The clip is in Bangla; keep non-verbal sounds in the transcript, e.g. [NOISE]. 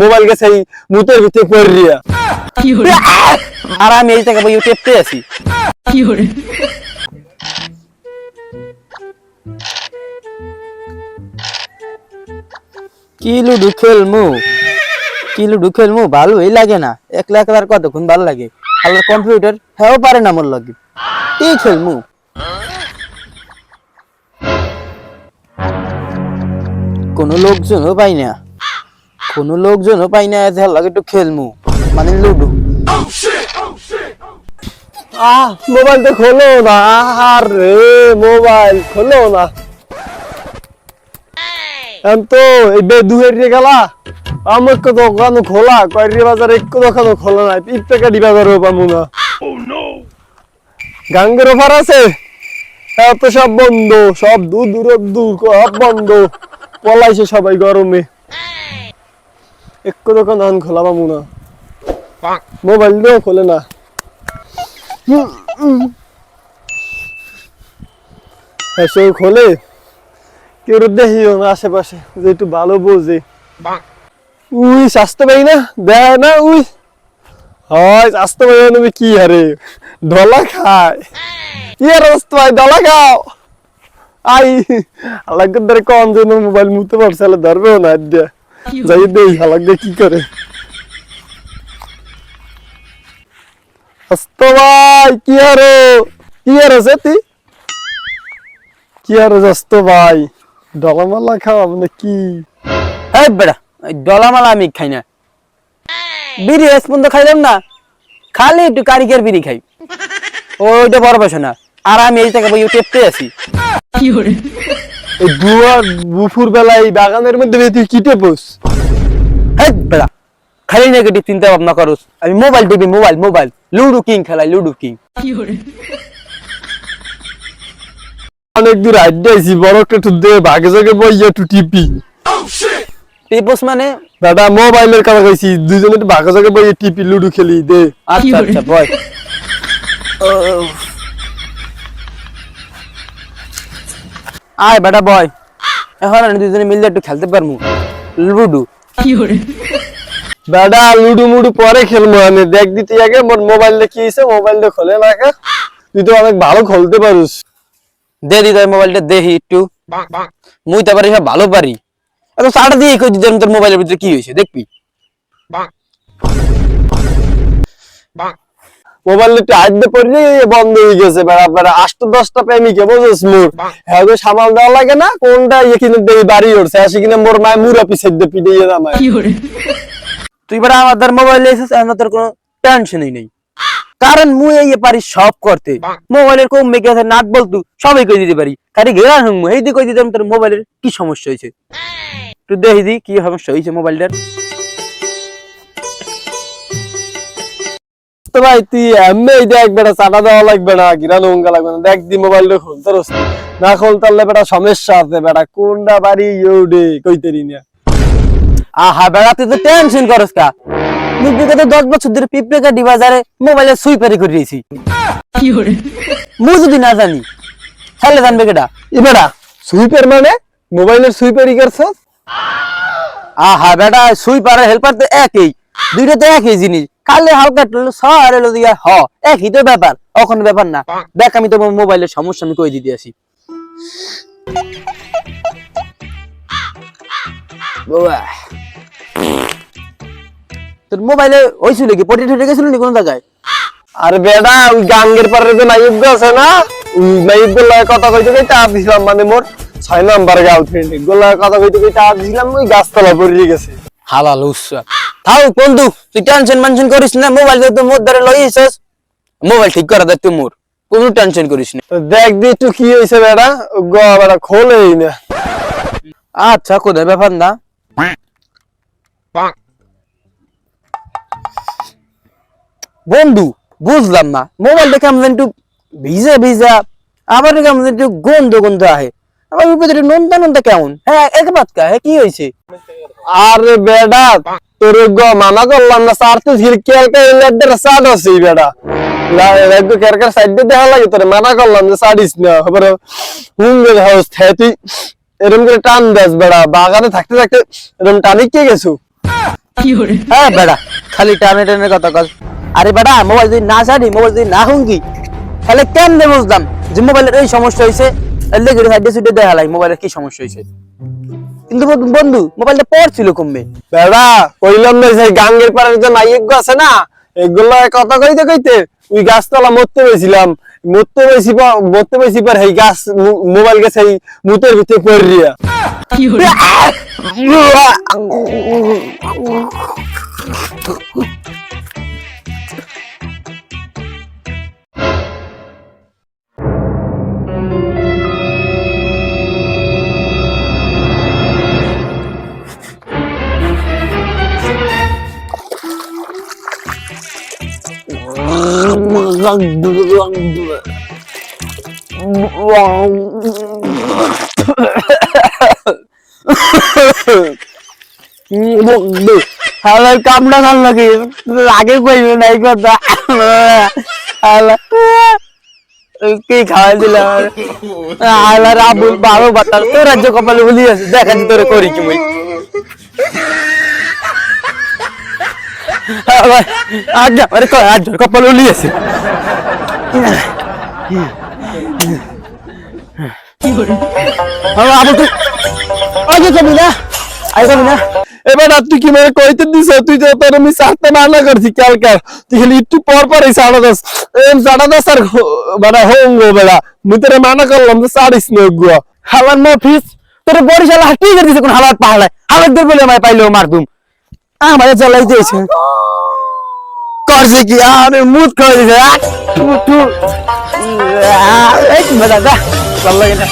মোবাইল গেছে এই মুতের ভিতরে পড়িয়া আর আমি এই থেকে বই টেপতে আছি। কি লুডু খেলমু? কি লুডু খেলমু? ভালোই লাগে না। একলা একলার কতক্ষণ ভালো লাগে? আলার কম্পিউটার হ্যাঁ পারে না মোর লাগে। কি খেলমু? কোনো লোকজনও পাই না। কোনো লোকজনও পাই না এত লাগে একটু খেলমু। মানে লুডু। আহ, মোবাইল তো খোলো না আর রে মোবাইল খোলো না। এখন তো এই বে দুহের রে গেলা, আমার কো দোকান খোলা, কয়রি বাজার এক দোকান খোলা নাই পিপ টাকা দিবা করো পামু না। গাঙ্গের অফার আছে? হ্যাঁ তো সব বন্ধ, সব দূর দূর দূর, সব বন্ধ। পলাইছে সবাই গরমে। এক দোকান এখন খোলা পামু না মোবাইল দিয়েও খোলে না। এসে খোলে। কেউ দেখিও আশেপাশে যে একটু ভালো বোঝে। উই স্বাস্থ্য পাই না? দেয় না উই। হয় স্বাস্থ্য পাই না তুমি কি হারে? ডলা খায়। কি আর স্বাস্থ্য পাই ডলা খাও। আই আলাগ ধরে কম জন মোবাইল মুতে পারছে ধরবেও না আদ্যা যাই দেই দিয়ে কি করে। ভাই কি আরও কি আর আছে তুই কি আর ভাই? ডলামালা খাওয়া মানে কি এই বেড়া ডলামালা আমি খাই না। বিড়ি এস পর্যন্ত খাইলাম না। খালি একটু কারিগর বিড়ি খাই। [LAUGHS] ওইটা বড় বসে না। আর আমি এই থেকে বই টেপতে আছি। এই দুয়ার বুফুর বেলায় এই বাগানের মধ্যে তুই কিটে পোস এই বেড়া খালি নেগেটিভ চিন্তা ভাবনা করস। আমি মোবাইল টিপি মোবাইল মোবাইল লুডু কিং খেলাই লুডু কিং অনেক দূর আড্ডাইছি বড় একটা একটু দে ভাগে জাগে বইয়া একটু টিপি। টিপস মানে? দাদা মোবাইলের কথা কইছি দুজনে একটু ভাগে জাগে বইয়া টিপি লুডু খেলি দে। আচ্ছা আচ্ছা বয়। [LAUGHS] আয় বেটা বয়। এখন আমি দুজনে মিলে একটু খেলতে পারব লুডু। বেটা লুডু মুডু পরে খেলব আমি। দেখ দিতে আগে মোর মোবাইল কি হয়েছে মোবাইলটা খোলে না? তুই তো অনেক ভালো খেলতে পারিস। দে দি তোর মোবাইলটা দেখি একটু। মুই তো পারি ভালো পারি। এত সাড়া দিয়ে কই দিতাম তোর মোবাইলের ভিতরে কি হয়েছে দেখবি। মোবাইল আড্ডে পড়লে বন্ধ হয়ে গেছে বেড়া বেড়া আষ্ট দশটা প্রেমিকে বুঝছিস মোর হ্যাঁ সামাল দেওয়া লাগে না কোনটা ইয়ে দেই বাড়ি উঠছে আসি কিনা মোর মায় মুরা পিছে দিয়ে পিটে তুই বেটা আমাদের মোবাইলে এসেছিস আমার তোর কোনো টেনশনই নেই। কারণ মুই এই পারি সব করতে। মোবাইলের কম মেকে আছে নাট বলতু সবই কই দিতে পারি। খালি গেরা হুম এই দি কই দিতাম তোর মোবাইলের কি সমস্যা হয়েছে? তুই দেখি দি কি সমস্যা হয়েছে মোবাইলটার? তুই এমনি দেখ বেটা চাটা দেওয়া লাগবে না লাগবে না। দেখ দি মোবাইলটা খুলতে রস না বেটা সমস্যা আছে বেটা কোনটা বাড়ি কইতেরি না। আহা বেড়া তুই তো টেনশন কা। বিগত দশ বছর ধরে পিঁপড়ে কাটি বাজারে মোবাইলে সুইপারি করে দিয়েছি। মুই যদি না জানি, তাহলে জানবে কেটা ই বেটা, সুইপার মানে মোবাইলের সুইপারই করছ? আহা বেটা সুইপার হেল্পার তো একই, দুইটা তো একই জিনিস। খালি হালকা টুলু সর এলো দিয়া হ। একই তো ব্যাপার এখন ব্যাপার না। দেখ আমি তোমার মোবাইলের সমস্যা আমি কই দিতে আসি। তোর মোবাইলে হয়েছিল কি? পটি ঠেটে গেছিল নি কোন জায়গায়? আর বেডা ওই গাঙ্গের পারে যে নাইব আছে না ওই নাইব গোলায় কথা কইতে কইতে আর দিছিলাম মানে মোর ছয় নাম্বার গার্লফ্রেন্ড গোলায় কথা কইতে কইতে আর দিছিলাম ওই গাছতলা পড়ে গেছে। হালাল উৎসব থাও বন্ধু তুই টেনশন মেনশন করিস না মোবাইল তো মোর দ্বারা লই এসেস মোবাইল ঠিক করা দেখ তুই মোর কোনো টেনশন করিস না। দেখ দি একটু কি হয়েছে বেটা গ বেটা খোলেই না। আচ্ছা কোথায় ব্যাপার না। বন্ধু বুঝলাম না মোবাইলটা কেমন একটু ভিজা ভিজা আবার কেমন একটু গন্ধ গন্ধ আহে। আমার উপরে নন্দা নন্দা কেমন? হ্যাঁ এক বাত কা হ্যাঁ কি হয়েছে আরে বেটা তোর মানা করলাম না সার তো ঝিল কেলকা ইলেদের সাড আছে বেটা। একটু কেরকার সাইড দিয়ে দেখা লাগে তোরে মানা করলাম যে না খবর? হুঙ্গে হাউস তুই এরকম করে টান দাস বেড়া বাগানে থাকতে থাকতে এরকম টানি কে গেছু? হ্যাঁ বেড়া খালি টানে টানে কথা কল আরে বেড়া মোবাইল যদি না ছাড়ি মোবাইল যদি না হুঙ্গি তাহলে কেমনে বুঝলাম যে মোবাইলের এই সমস্যা হয়েছে লেগে সাইডে সুইডে দেখালাই মোবাইলের কি সমস্যা হয়েছে কিন্তু বন্ধু- মোবাইলটা পড়ছিল কমবে। বেড়া কইলাম না সেই গাঙ্গের পাড়ের যে নাইক আছে না এগুলো কথা কইতে কইতে ওই গাছতলা মরতে পেয়েছিলাম মরতে পেয়েছি পর- মরতে পেয়েছি পর সেই গাছ মো- মোবাইল গেছে এই মুতের ভিতরে পড়িয়া [LAUGHS] [LAUGHS] [LAUGHS] হালার কামড়া খান লাগে আগে কইবে না এই কথা। হালা কি খাওয়াই দিলাম হালা রাবুল বারো বাতার তোর রাজ্য কপালে বলি আছে। দেখাচ্ছি তোরে করি কি মই আজ আরে কপালে বলি আছে। এবার তুই কি মানে কইতে দিছ? তুই তো তোর আমি সারতে মানা করছি কালকার তুই খালি একটু পর পর এই সাড়া দাস এম সাড়া দাস আর মানে হোম গো বেড়া। মুই তোরে মানা দিয়েছে। করছে কি আরে মুত খাওয়া দিছে আহ, থু, থু। আহ, এই মজা দা ভালো লাগে না